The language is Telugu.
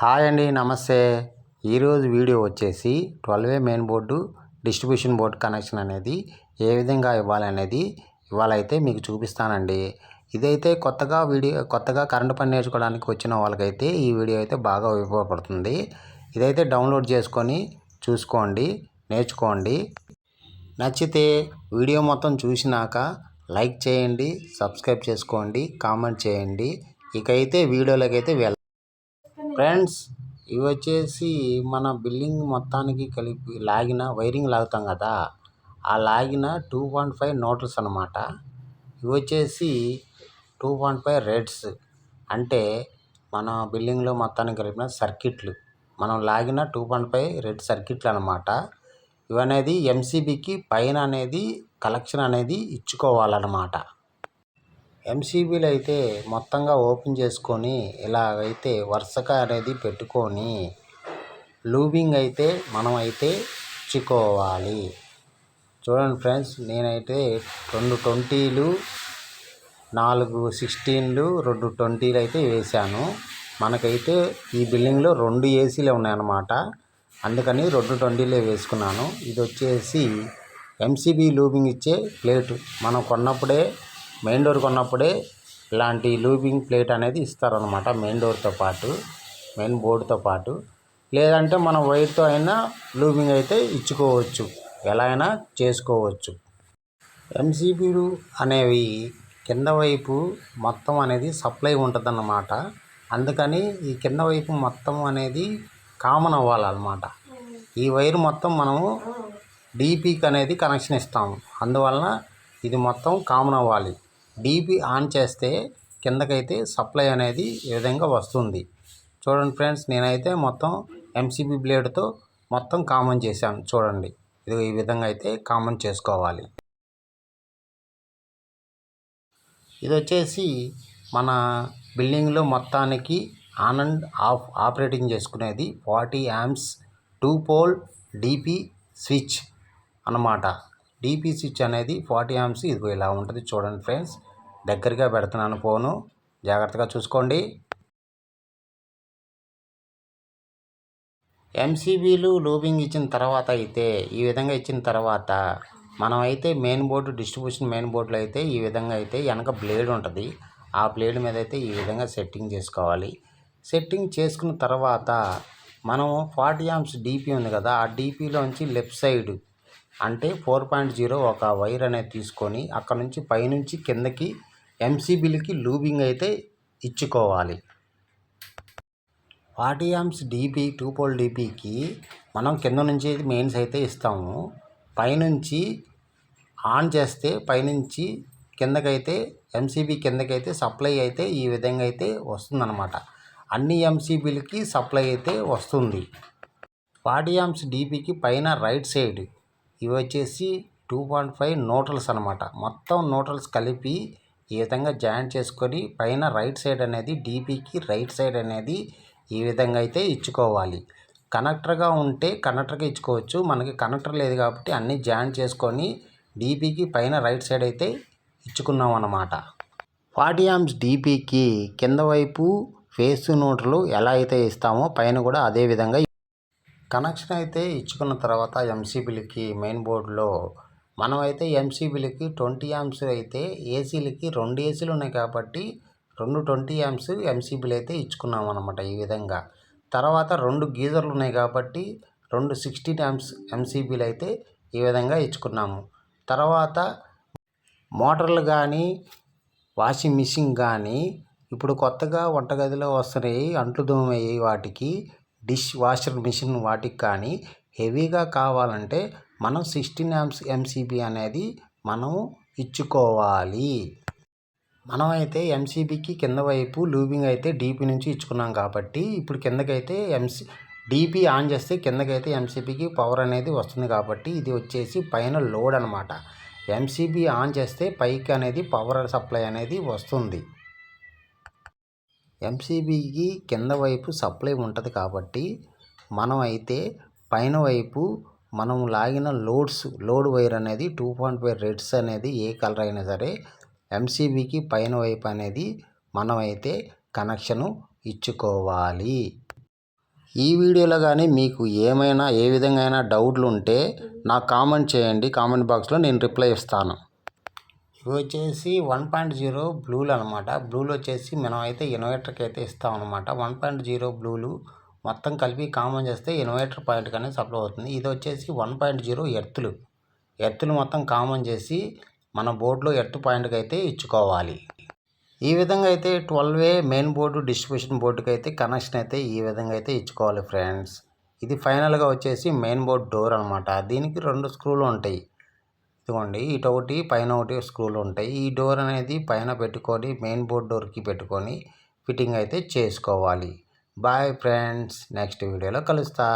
హాయ్ అండి నమస్తే. ఈరోజు వీడియో వచ్చేసి twelve A main board distribution board connection అనేది ఏ విధంగా ఇవ్వాలనేది ఇవాళ అయితే మీకు చూపిస్తానండి. ఇదైతే కొత్తగా వీడియో కొత్తగా కరెంట్ పని నేర్చుకోవడానికి వచ్చిన వాళ్ళకైతే ఈ వీడియో అయితే బాగా ఉపయోగపడుతుంది. ఇదైతే డౌన్లోడ్ చేసుకొని చూసుకోండి నేర్చుకోండి. నచ్చితే వీడియో మొత్తం చూసినాక లైక్ చేయండి సబ్స్క్రైబ్ చేసుకోండి కామెంట్ చేయండి. ఇకైతే వీడియోలోకి అయితే ఫ్రెండ్స్ ఇవి వచ్చేసి మన బిల్డింగ్ మొత్తానికి కలిపి లాగిన వైరింగ్ లాగుతాం కదా ఆ లాగిన టూ పాయింట్ ఫైవ్ నోట్స్ అనమాట ఇవి వచ్చేసి టూ పాయింట్ ఫైవ్ రెడ్స్. అంటే మన బిల్డింగ్లో మొత్తానికి కలిపిన సర్క్యూట్లు మనం లాగిన టూ పాయింట్ ఫైవ్ రెడ్ సర్క్యూట్లు అనమాట ఇవనేది ఎంసీబీకి పైన అనేది కలెక్షన్ అనేది ఇచ్చుకోవాలన్నమాట. ఎంసీబీలు అయితే మొత్తంగా ఓపెన్ చేసుకొని ఇలాగైతే వరుసగా అనేది పెట్టుకొని లూబింగ్ అయితే మనమైతే ఇచ్చుకోవాలి చూడండి ఫ్రెండ్స్ నేనైతే రెండు ట్వంటీలు నాలుగు సిక్స్టీన్లు రెండు ట్వంటీలు అయితే వేశాను. మనకైతే ఈ బిల్డింగ్లో రెండు ఏసీలు ఉన్నాయన్నమాట. అందుకని రెండు ట్వంటీలే వేసుకున్నాను. ఇది వచ్చేసి ఎంసీబీ లూబింగ్ ఇచ్చే ప్లేటు. మనం కొన్నప్పుడే మెయిన్ డోర్ కొన్నప్పుడే ఇలాంటి లూబింగ్ ప్లేట్ అనేది ఇస్తారనమాట మెయిన్ డోర్తో పాటు మెయిన్ బోర్డుతో పాటు. లేదంటే మనం వైర్తో అయినా లూబింగ్ అయితే ఇచ్చుకోవచ్చు. ఎలా అయినా చేసుకోవచ్చు. ఎంసీబీలు అనేవి కింద వైపు మొత్తం అనేది సప్లై ఉంటుందన్నమాట. అందుకని ఈ కింద వైపు మొత్తం అనేది కామన్ అవ్వాలన్నమాట. ఈ వైర్ మొత్తం మనము డీపీకి అనేది కనెక్షన్ ఇస్తాము. అందువలన ఇది మొత్తం కామన్ అవ్వాలి. డీపీ ఆన్ చేస్తే కిందకైతే సప్లై అనేది ఈ విధంగా వస్తుంది. చూడండి ఫ్రెండ్స్ నేనైతే మొత్తం ఎంసీబీ బ్లేడ్తో మొత్తం కామన్ చేశాను. చూడండి ఇది ఈ విధంగా అయితే కామన్ చేసుకోవాలి. ఇది వచ్చేసి మన బిల్డింగ్లో మొత్తానికి ఆన్ అండ్ ఆఫ్ ఆపరేటింగ్ చేసుకునేది forty amps two pole DP switch అన్నమాట. డీపీ స్విచ్ అనేది ఫార్టీ యామ్స్ ఇది ఇలా ఉంటుంది చూడండి ఫ్రెండ్స్. దగ్గరగా పెడుతున్నాను ఫోను. జాగ్రత్తగా చూసుకోండి. ఎంసీబీలు లూబింగ్ ఇచ్చిన తర్వాత అయితే ఈ విధంగా ఇచ్చిన తర్వాత మనం అయితే మెయిన్ బోర్డు డిస్ట్రిబ్యూషన్ మెయిన్ బోర్డులో అయితే ఈ విధంగా అయితే వెనక బ్లేడ్ ఉంటుంది. ఆ బ్లేడ్ మీద అయితే ఈ విధంగా సెట్టింగ్ చేసుకోవాలి. సెట్టింగ్ చేసుకున్న తర్వాత మనం ఫార్టీ యామ్స్ డీపీ ఉంది కదా ఆ డీపీలోంచి లెఫ్ట్ సైడ్ అంటే ఫోర్ పాయింట్ జీరో ఒక వైర్ అనేది తీసుకొని అక్కడ నుంచి పైనుంచి కిందకి ఎంసీబీలకి లూబింగ్ అయితే ఇచ్చుకోవాలి. Forty amps DP two pole డీపీకి మనం కింద నుంచి మెయిన్స్ అయితే ఇస్తాము. పైనుంచి ఆన్ చేస్తే పైనుంచి కిందకైతే ఎంసీబీ కిందకైతే సప్లై అయితే ఈ విధంగా అయితే వస్తుందన్నమాట. అన్ని ఎంసీబీలకి సప్లై అయితే వస్తుంది. ఫార్టీ యామ్స్ డీపీకి పైన రైట్ సైడ్ ఇవి వచ్చేసి టూ పాయింట్ ఫైవ్ నోటల్స్ అనమాట మొత్తం నోటల్స్ కలిపి ఈ విధంగా జాయిన్ చేసుకొని పైన రైట్ సైడ్ అనేది డీపీకి రైట్ సైడ్ అనేది ఈ విధంగా అయితే ఇచ్చుకోవాలి. కనెక్టర్గా ఉంటే కనెక్టర్గా ఇచ్చుకోవచ్చు. మనకి కనెక్టర్ లేదు కాబట్టి అన్నీ జాయిన్ చేసుకొని డీపీకి పైన రైట్ సైడ్ అయితే ఇచ్చుకున్నాం అన్నమాట. ఫార్టీ డీపీకి కింద వైపు ఫేస్ నోట్లు ఎలా అయితే ఇస్తామో పైన కూడా అదే విధంగా కనెక్షన్ అయితే ఇచ్చుకున్న తర్వాత ఎంసీబీలకి మెయిన్ బోర్డులో మనమైతే ఎంసీబీలకి ట్వంటీ యామ్స్ అయితే ఏసీలకి రెండు ఏసీలు ఉన్నాయి కాబట్టి రెండు ట్వంటీ యామ్స్ ఎంసీబీలు అయితే ఇచ్చుకున్నాం అనమాట ఈ విధంగా. తర్వాత రెండు గీజర్లు ఉన్నాయి కాబట్టి రెండు సిక్స్టీన్ యామ్స్ ఎంసీబీలు అయితే ఈ విధంగా ఇచ్చుకున్నాము. తర్వాత మోటార్లు కానీ వాషింగ్ మిషన్ కానీ ఇప్పుడు కొత్తగా వంటగదిలో వస్తున్నాయి అంట్లు దోమయ్యి వాటికి డిష్ వాషర్ మిషన్ వాటికి కానీ హెవీగా కావాలంటే మనం సిక్స్టీన్ ఎంస్ ఎంసీబీ అనేది మనం ఇచ్చుకోవాలి. మనమైతే ఎంసీబీకి కింద వైపు లూబింగ్ అయితే డీపీ నుంచి ఇచ్చుకున్నాం కాబట్టి ఇప్పుడు కిందకైతే ఎంసీ డీపీ ఆన్ చేస్తే కిందకైతే ఎంసీబీకి పవర్ అనేది వస్తుంది కాబట్టి ఇది వచ్చేసి పైన లోడ్ అనమాట ఎంసీబీ ఆన్ చేస్తే పైకి అనేది పవర్ సప్లై అనేది వస్తుంది. ఎంసీబీకి కింద వైపు సప్లై ఉంటుంది కాబట్టి మనం అయితే పైన వైపు మనం లాగిన లోడ్స్ లోడ్ వైర్ అనేది టూ పాయింట్ ఫైవ్ రెడ్స్ అనేది ఏ కలర్ అయినా సరే ఎంసీబీకి పైన వైపు అనేది మనమైతే కనెక్షను ఇచ్చుకోవాలి. ఈ వీడియోలో కానీ మీకు ఏమైనా ఏ విధంగా అయినా డౌట్లు ఉంటే నాకు కామెంట్ చేయండి. కామెంట్ బాక్స్లో నేను రిప్లై ఇస్తాను. ఇవి వచ్చేసి వన్ పాయింట్ జీరో బ్లూలు అనమాట బ్లూలు వచ్చేసి మనం అయితే ఇన్వర్టర్కి అయితే ఇస్తాం అనమాట వన్ పాయింట్ జీరో బ్లూలు మొత్తం కలిపి కామన్ చేస్తే ఇన్వర్టర్ పాయింట్ అనేది సప్లై అవుతుంది. ఇది వచ్చేసి వన్ పాయింట్ జీరో ఎర్తులు. ఎర్తులు మొత్తం కామన్ చేసి మన బోర్డులో ఎర్త్ పాయింట్కి అయితే ఇచ్చుకోవాలి. ఈ విధంగా అయితే twelve A main board distribution బోర్డుకి అయితే కనెక్షన్ అయితే ఈ విధంగా అయితే ఇచ్చుకోవాలి ఫ్రెండ్స్. ఇది ఫైనల్గా వచ్చేసి మెయిన్ బోర్డ్ డోర్ అనమాట దీనికి రెండు స్క్రూలు ఉంటాయి. ఇదిగోండి ఇటు ఒకటి పైన ఒకటి స్క్రూలు ఉంటాయి. ఈ డోర్ అనేది పైన పెట్టుకొని మెయిన్ బోర్డ్ డోర్కి పెట్టుకొని ఫిట్టింగ్ అయితే చేసుకోవాలి. బాయ్ ఫ్రెండ్స్ నెక్స్ట్ వీడియోలో కలుస్తా